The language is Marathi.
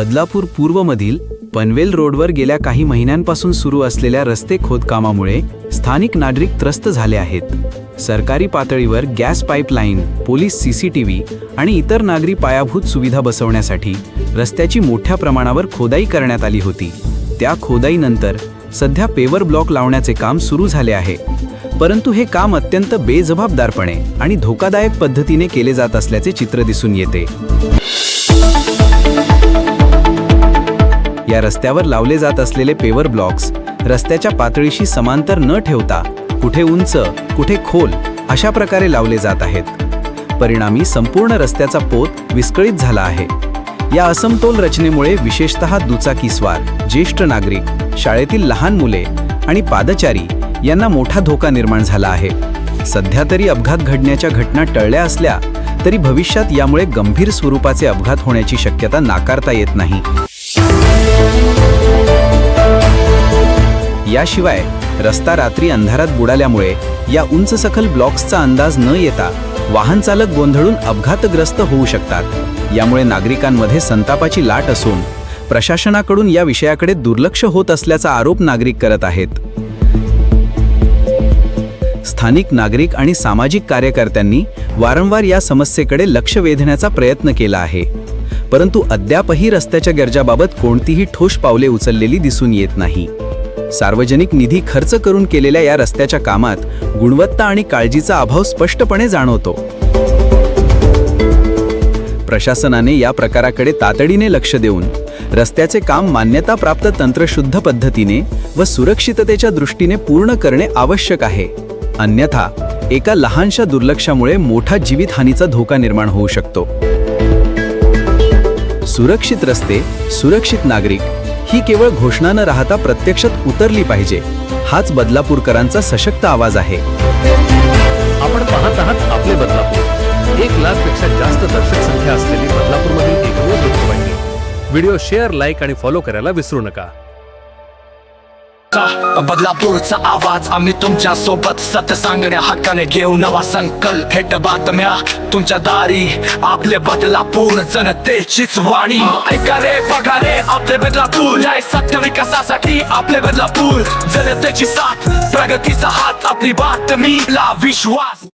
बदलापूर पूर्वमधील पनवेल रोडवर गेल्या काही महिन्यांपासून सुरू असलेल्या रस्ते खोदकामामुळे स्थानिक नागरिक त्रस्त झाले आहेत. सरकारी पातळीवर gas pipeline police C C T V आणि इतर नागरी पायाभूत सुविधा बसवण्यासाठी रस्त्याची मोठ्या प्रमाणावर खोदाई करण्यात आली होती. त्या खोदाईनंतर सध्या पेवर ब्लॉक लावण्याचे काम सुरू झाले आहे. परंतु हे काम अत्यंत बेजबाबदारपणे आणि धोकादायक पद्धतीने केले जात असल्याचे चित्र दिसून येते. या रस्त्यावर लावले जात असलेले पेवर ब्लॉक्स रस्त्याच्या पातळीशी समांतर न ठेवता कुठे उंच कुठे खोल अशा प्रकारे लावले जात आहेत. परिणामी संपूर्ण रस्त्याचा पोत विस्कळीत झाला आहे. या असमतोल रचनेमुळे विशेषतः दुचाकीस्वार ज्येष्ठ नागरिक शाळेतील लहान मुले आणि पादचारी यांना मोठा धोका निर्माण झाला आहे. सध्या तरी अपघात घडण्याच्या घटना टळल्या असल्या तरी भविष्यात यामुळे गंभीर स्वरूपाचे अपघात होण्याची शक्यता नाकारता येत नाही. याशिवाय रस्ता रात्री अंधारात बुडाल्यामुळे या उंच सखल ब्लॉक्सचा अंदाज न येता वाहन चालक गोंधळून अपघातग्रस्त होऊ शकतात. यामुळे नागरिकांमध्ये संतापाची लाट असून प्रशासनाकडून या विषयाकडे दुर्लक्ष होत असल्याचा आरोप नागरिक करत आहेत. स्थानिक नागरिक आणि सामाजिक कार्यकर्त्यांनी वारंवार या समस्येकडे लक्ष वेधण्याचा प्रयत्न केला आहे. परंतु अद्यापही रस्त्याच्या गरजाबाबत कोणतीही ठोस पावले उचललेली दिसून येत नाही. सार्वजनिक निधी खर्च करून केलेल्या या रस्त्याच्या कामात गुणवत्ता आणि काळजीचा अभाव स्पष्टपणे जाणवतो. प्रशासनाने या प्रकाराकडे तातडीने लक्ष देऊन रस्त्याचे काम मान्यताप्राप्त तंत्रशुद्ध पद्धतीने व सुरक्षिततेच्या दृष्टीने पूर्ण करणे आवश्यक आहे. अन्यथा एका लहानशा दुर्लक्षामुळे मोठा जीवितहानीचा धोका निर्माण होऊ शकतो. सुरक्षित रस्ते सुरक्षित नागरिक ही केवळ घोषणा न राहता प्रत्यक्षात उतरली पाहिजे. हाच बदलापूरकरांचा सशक्त आवाज आहे. आपण पाहत आहात आपले बदलापूर. एक लाखपेक्षा जास्त दर्शक संख्या असलेली बदलापूरमधील एकमेव वृत्तवाहिनी व्हिडिओ शेअर लाईक आणि फॉलो करायला विसरू नका. बदलापूरचा आवाज आम्ही तुमच्यासोबत सत्य सांगण्या हक्काने घेऊ नवा संकल्प. हेट बातम्या तुमच्या दारी आपले बदलापूर जनतेचीच वाणी. ऐका रे बघा रे आपले बदलापूर न्याय सत्य विकासासाठी आपले बदलापूर जनतेची साथ प्रगतीचा हात आपली बातमीला विश्वास.